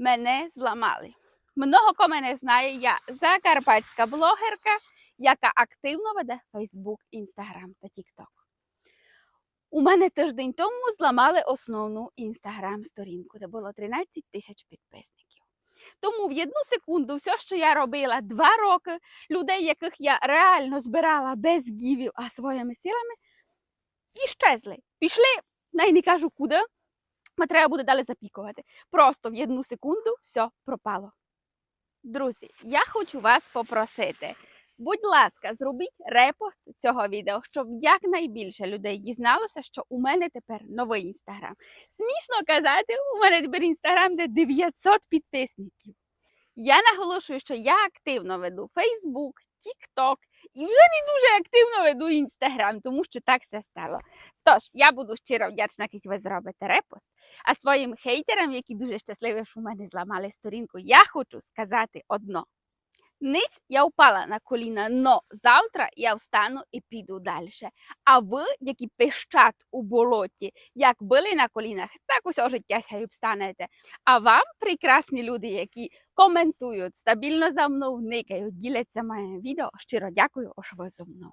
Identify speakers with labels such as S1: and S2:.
S1: мене зламали. Много кого мене знає, я закарпатська блогерка, яка активно веде Facebook, Instagram та TikTok. У мене тиждень тому зламали основну інстаграм-сторінку, де було 13 тисяч підписників. Тому в одну секунду все, що я робила два роки, людей, яких я реально збирала без гівів, а своїми силами, іщезли. Пішли, най не кажу куди, треба буде далі запікувати. Просто в одну секунду все пропало. Друзі, я хочу вас попросити. Будь ласка, зробіть репост цього відео, щоб якнайбільше людей дізналося, що у мене тепер новий інстаграм. Смішно казати, у мене тепер інстаграм, де 900 підписників. Я наголошую, що я активно веду Facebook, TikTok і вже не дуже активно веду Instagram, тому що так все стало. Тож я буду щиро вдячна, як ви зробите репост. А своїм хейтерам, які дуже щасливі, що в мене зламали сторінку, я хочу сказати одно. Ниць я впала на коліна, но завтра я встану і піду далі. А ви, які пищать у болоті, як били на колінах, так усе життя сяю встанете. А вам, прекрасні люди, які коментують, стабільно за мною никають, діляться моє відео, щиро дякую, що ви зо мною.